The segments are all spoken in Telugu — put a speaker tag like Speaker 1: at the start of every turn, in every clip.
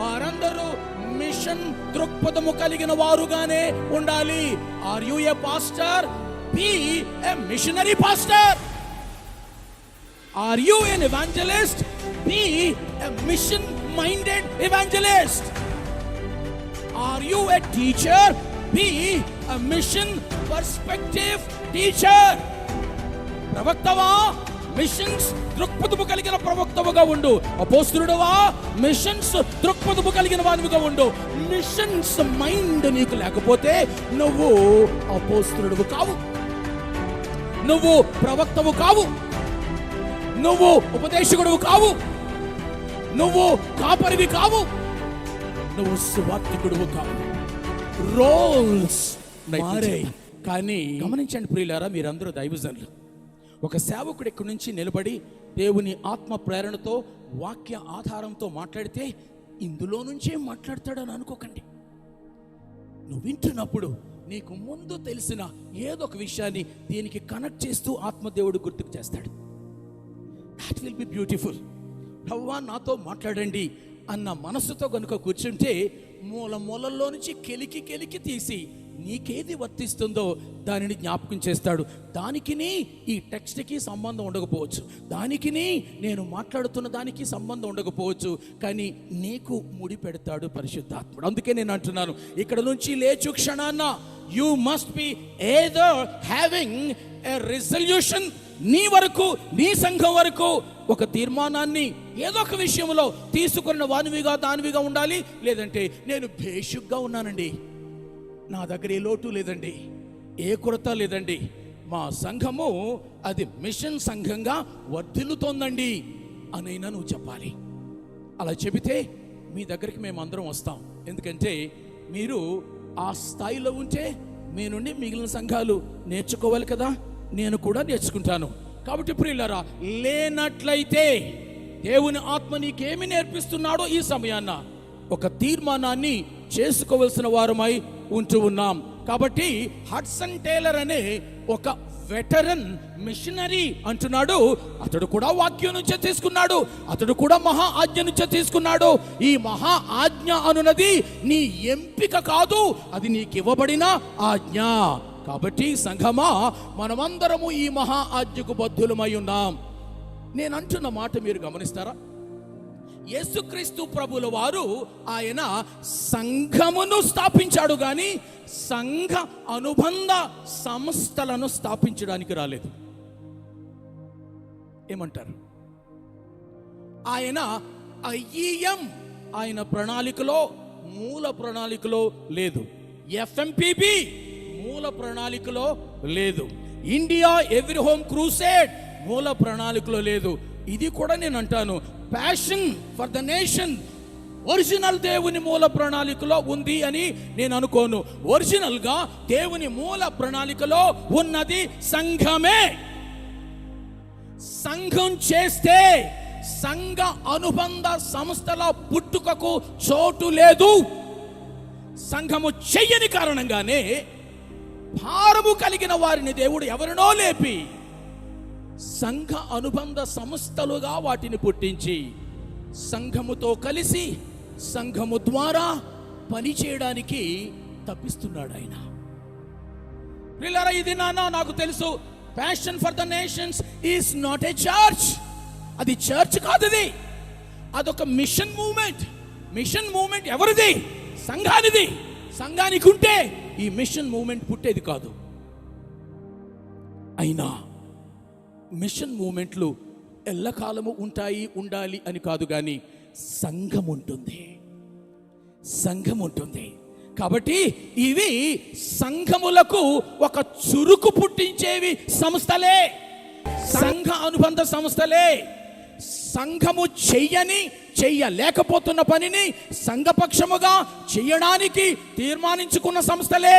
Speaker 1: వారందరూ మిషన్ దృక్పథము కలిగిన వారుగానే ఉండాలి. Are you a pastor be a missionary pastor are you an evangelist be a mission minded evangelist are you a teacher be a mission perspective teacher ప్రవక్తవా missions దృక్పథము కలిగిన ప్రవక్తవుగా ఉండు. అపోస్తుడువా మిషన్స్ దృక్పథము కలిగిన వానివిగా ఉండు. మిషన్స్ మైండ్ నీకు లేకపోతే నువ్వు అపోస్తుడు కావు. నువ్వు ప్రవక్తవు కావు. నువ్వు ఉపదేశకుడు కావు. నువ్వు కాపరివి కావు. నువ్వు సువార్థికుడు కావు. రోల్స్ మారాయి కానీ గమనించండి ప్రియులారా మీరందరూ దైవజనులు. ఒక సేవకుడు ఇక్కడి నుంచి నిలబడి దేవుని ఆత్మ ప్రేరణతో వాక్య ఆధారంతో మాట్లాడితే ఇందులో నుంచే మాట్లాడతాడని అనుకోకండి. నువ్వు వింటున్నప్పుడు నీకు ముందు తెలిసిన ఏదో ఒక విషయాన్ని దీనికి కనెక్ట్ చేస్తూ ఆత్మదేవుడు గుర్తుకు చేస్తాడు. దాట్ విల్ బి బ్యూటిఫుల్ ప్రవ్వా నాతో మాట్లాడండి అన్న మనసుతో కనుక కూర్చుంటే మూల మూలల్లో నుంచి కెలికి కెలికి తీసి నీకేది వర్తిస్తుందో దానిని జ్ఞాపకం చేస్తాడు. దానికిని ఈ టెక్స్ట్కి సంబంధం ఉండకపోవచ్చు. దానికిని నేను మాట్లాడుతున్న దానికి సంబంధం ఉండకపోవచ్చు. కానీ నీకు ముడి పెడతాడు పరిశుద్ధాత్ముడు. అందుకే నేను అంటున్నాను ఇక్కడ నుంచి లేచు క్షణాన్న యు మస్ట్ బి ఏదో హ్యావింగ్ ఎ రిజల్యూషన్ నీ వరకు నీ సంఘం వరకు ఒక తీర్మానాన్ని ఏదో ఒక విషయంలో తీసుకున్న వానివిగా దానివిగా ఉండాలి. లేదంటే నేను భేషుగ్గా ఉన్నానండి. నా దగ్గర ఏ లోటు లేదండి ఏ కొరత లేదండి. మా సంఘము అది మిషన్ సంఘంగా వర్ధిల్లుతోందండి అనైనా నువ్వు చెప్పాలి. అలా చెబితే మీ దగ్గరికి మేము అందరం వస్తాం. ఎందుకంటే మీరు ఆ స్థాయిలో ఉంటే మీ నుండి మిగిలిన సంఘాలు నేర్చుకోవాలి కదా నేను కూడా నేర్చుకుంటాను. కాబట్టి ప్రియులరా లేనట్లయితే దేవుని ఆత్మ నీకేమి నేర్పిస్తున్నాడో ఈ సమయాన్న ఒక తీర్మానాన్ని చేసుకోవలసిన వారమై ఉంటూ ఉన్నాం. కాబట్టి హడ్సన్ టేలర్ అనే ఒక వెటరన్ మిషనరీ అంటున్నాడు. అతడు కూడా వాక్యం నుంచే తీసుకున్నాడు. అతడు కూడా మహా ఆజ్ఞ నుంచే తీసుకున్నాడు. ఈ మహా ఆజ్ఞ అనున్నది నీ ఎంపిక కాదు అది నీకు ఇవ్వబడిన ఆజ్ఞ. కాబట్టి సంఘమా మనమందరము ఈ మహా ఆజ్ఞకు బద్ధులమై ఉన్నాం. నేను అంటున్న మాట మీరు గమనిస్తారా? యేసుక్రీస్తు ప్రభుల వారు ఆయన సంఘమును స్థాపించాడు కానీ సంఘ అనుబంధ సంస్థలను స్థాపించడానికి రాలేదు. ఏమంటారు? ఆయన ఐఈఎం ఆయన ప్రణాళికలో మూల ప్రణాళికలో లేదు. ఎఫ్ఎంపిబి మూల ప్రణాళికలో లేదు. ఇండియా ఎవ్రీ హోమ్ క్రూసేడ్ మూల ప్రణాళికలో లేదు. ఇది కూడా నేను అంటాను. Passion for the nation original దేవుని మూల ప్రణాళికలో ఉంది అని నేను అనుకోను. ఒరిజినల్గా దేవుని మూల ప్రణాళికలో ఉన్నది సంఘమే. సంఘం చేస్తే సంఘ అనుబంధ సంస్థల పుట్టుకకు చోటు లేదు. సంఘము చెయ్యని కారణంగానే భారము కలిగిన వారిని దేవుడు ఎవరినో లేపి సంఘ అనుబంధ సంస్థలుగా వాటిని పుట్టించి సంఘముతో కలిసి సంఘము ద్వారా పని చేయడానికి తప్పిస్తున్నాడు ఆయన. పిల్లరా ఇది నాన్న నాకు తెలుసు. Passion for the nations is not a church అది చర్చ్ కాదు అదొక మిషన్ మూమెంట్ మిషన్ మూమెంట్ ఎవరిది? సంఘానిది. సంఘానికి ఉంటే ఈ మిషన్ మూమెంట్ పుట్టేది కాదు. అయినా మిషన్ మూమెంట్లు ఎల్లకాలము ఉంటాయి ఉండాలి అని కాదు కానీ సంఘం ఉంటుంది సంఘం ఉంటుంది కాబట్టి ఇవి సంఘములకు ఒక చురుకు పుట్టించేవి సంస్థలే. సంఘ అనుబంధ సంస్థలే. సంఘము చెయ్యని చెయ్యలేకపోతున్న పనిని సంఘపక్షముగా చేయడానికి తీర్మానించుకున్న సంస్థలే.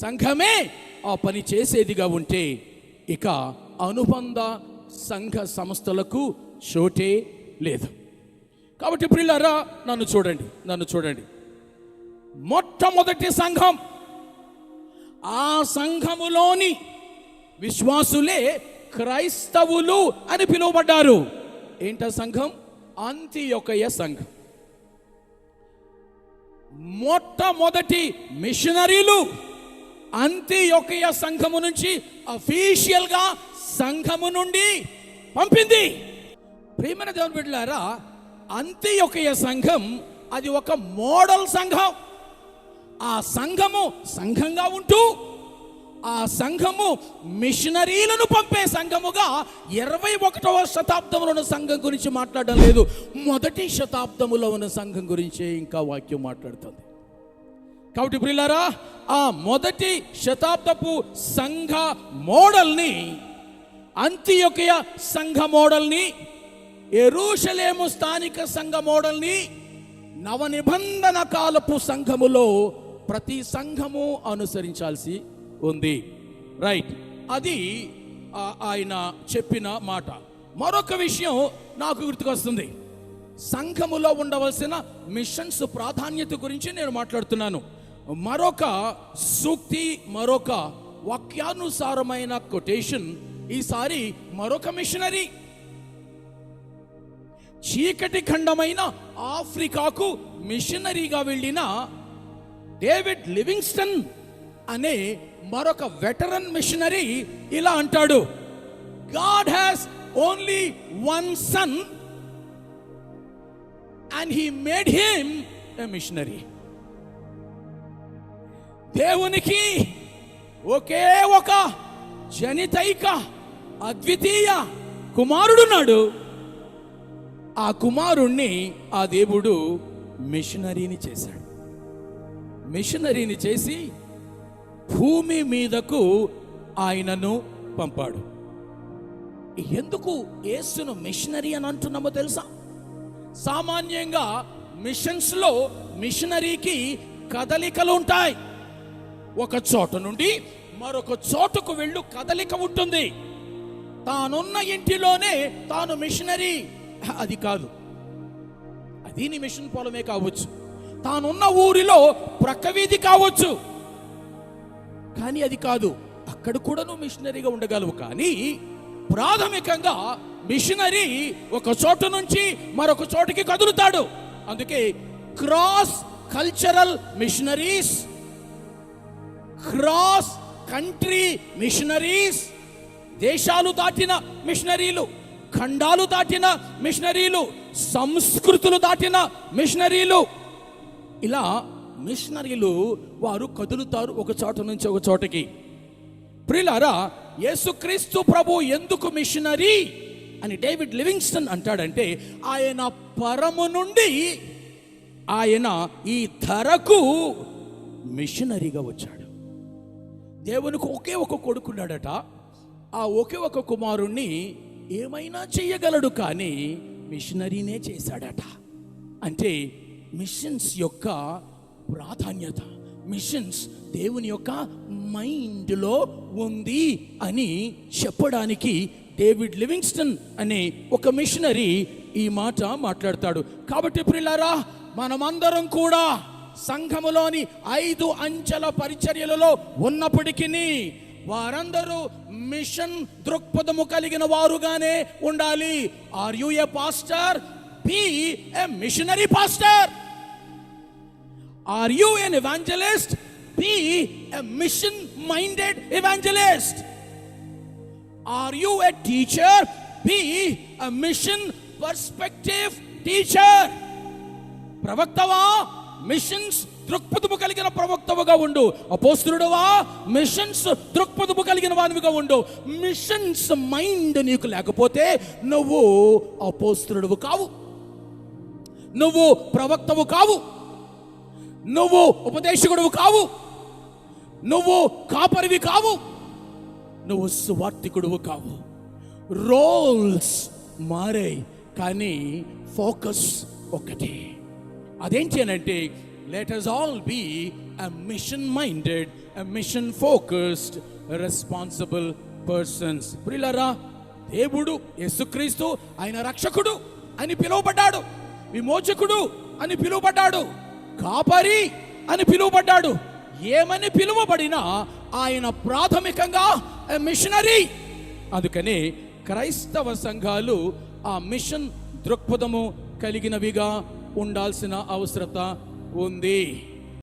Speaker 1: సంఘమే ఆ పని చేసేదిగా ఉంటే ఇక అనుబంధ సంఘ సంస్థలకు చోటే లేదు. కాబట్టి ప్రిల్లరా నన్ను చూడండి నన్ను చూడండి. మొట్టమొదటి సంఘం ఆ సంఘములోని విశ్వాసులే క్రైస్తవులు అని పిలువబడ్డారు. ఏంట సంఘం? అంత్యొకయ సంఘం. మొట్టమొదటి మిషనరీలు అంత్యొకయ సంఘము నుంచి అఫీషియల్గా సంఘము నుండి పంపింది. ప్రేమైన దేవుని బిడ్డలారా అంత్యొకయ సంఘం అది ఒక మోడల్ సంఘం. ఆ సంఘము సంఘంగా ఉంటూ ఆ సంఘము మిషనరీలను పంపే సంఘముగా ఇరవై ఒకటవ శతాబ్దంలో ఉన్న సంఘం గురించి మాట్లాడడం లేదు. మొదటి శతాబ్దములో ఉన్న సంఘం గురించే ఇంకా వాక్యం మాట్లాడుతుంది. కాబట్టి ప్రిల్లారా ఆ మొదటి శతాబ్దపు సంఘ మోడల్ని అంత్యొకయ సంఘ మోడల్ని ఎరుషలేము స్థానిక సంఘ మోడల్ని నవనిబంధన కాలపు సంఘములో ప్రతి సంఘము అనుసరించాల్సి ఉంది. రైట్. అది ఆయన చెప్పిన మాట. మరొక విషయం నాకు గుర్తుకొస్తుంది. సంఘములో ఉండవలసిన మిషన్స్ ప్రాధాన్యత గురించి నేను మాట్లాడుతున్నాను. మరొక సూక్తి మరొక వాక్యానుసారమైన కొటేషన్ ఈసారి మరొక మిషనరీ. చీకటి ఖండమైన ఆఫ్రికాకు మిషనరీగా వెళ్ళిన డేవిడ్ లివింగ్స్టన్ అనే మరొక వెటరన్ మిషనరీ ఇలా అంటాడు. God has only one son and he made him a missionary. దేవునికి ఒకే ఒక జనితైక అద్వితీయ కుమారుడున్నాడు. ఆ కుమారుణ్ణి ఆ దేవుడు మిషనరీని చేశాడు. మిషనరీని చేసి భూమి మీదకు ఆయనను పంపాడు. ఎందుకు యేసును మిషనరీ అని అంటున్నామో తెలుసా? సామాన్యంగా మిషన్స్లో మిషనరీకి కదలికలు ఉంటాయి. ఒక చోట నుండి మరొక చోటుకు వెళ్ళు కదలిక ఉంటుంది. తానున్న ఇంటిలోనే తాను మిషనరీ అది కాదు. అది నీ మిషన్ పొలమే కావచ్చు. తానున్న ఊరిలో ప్రక్క వీధి కావచ్చు. కానీ అది కాదు. అక్కడ కూడా నువ్వు మిషనరీగా ఉండగలవు. కానీ ప్రాథమికంగా మిషనరీ ఒక చోటు నుంచి మరొక చోటుకి కదులుతాడు. అందుకే cross cultural missionaries cross country missionaries దేశాలు దాటిన మిషనరీలు ఖండాలు దాటిన మిషనరీలు సంస్కృతులు దాటిన మిషనరీలు ఇలా మిషనరీలు వారు కదులుతారు ఒక చోట నుంచి ఒక చోటకి. ప్రిలారా యేసుక్రీస్తు ప్రభు ఎందుకు మిషనరీ అని డేవిడ్ లివింగ్స్టన్ అంటాడంటే ఆయన పరము నుండి ఆయన ఈ ధరకు మిషనరీగా వచ్చాడు. దేవునికి ఒకే ఒక కొడుకున్నాడట. ఆ ఒకే ఒక కుమారుణ్ణి ఏమైనా చేయగలడు కానీ మిషనరీనే చేశాడట. అంటే మిషన్స్ యొక్క ప్రాధాన్యత మిషన్స్ దేవుని యొక్క మైండ్లో ఉంది అని చెప్పడానికి డేవిడ్ లివింగ్స్టన్ అనే ఒక మిషనరీ ఈ మాట మాట్లాడతాడు. కాబట్టి ప్రిల్లారా మనమందరం కూడా సంఘములోని ఐదు అంచెల పరిచర్యలలో ఉన్నప్పటికీ వారందరూ మిషన్ దృక్పథము కలిగిన వారుగానే ఉండాలి. Are you a pastor be a missionary pastor are you an evangelist be a mission minded evangelist are you a teacher be a mission perspective teacher ప్రవక్తవా missions దృక్పథము కలిగిన ప్రవక్తవుగా ఉండు. అపోస్తుడువా మిషన్స్ దృక్పథము కలిగిన వానివిగా ఉండు. మిషన్స్ మైండ్ నీకు లేకపోతే నువ్వు అపోస్తుడువు కావు. నువ్వు ప్రవక్తవు కావు. నువ్వు ఉపదేశకుడువు కావు. నువ్వు కాపరివి కావు. నువ్వు సువార్థికుడువు కావు. రోల్స్ మారాయి కానీ ఫోకస్ ఒకటే అదేంటి అని అంటే let us all be a mission minded a mission focused responsible persons ప్రిలరా దేవుడు యేసుక్రీస్తు ఆయన రక్షకుడు అని పిలువబడ్డాడు. విమోచకుడు అని పిలువబడ్డాడు. కాపరి అని పిలువబడ్డాడు. ఏమని పిలువబడినా ఆయన ప్రాథమికంగా మిషనరీ అందుకని క్రైస్తవ సంఘాలు ఆ మిషన్ దృక్పథము కలిగినవిగా ఉండాల్సిన అవసరత ఉంది.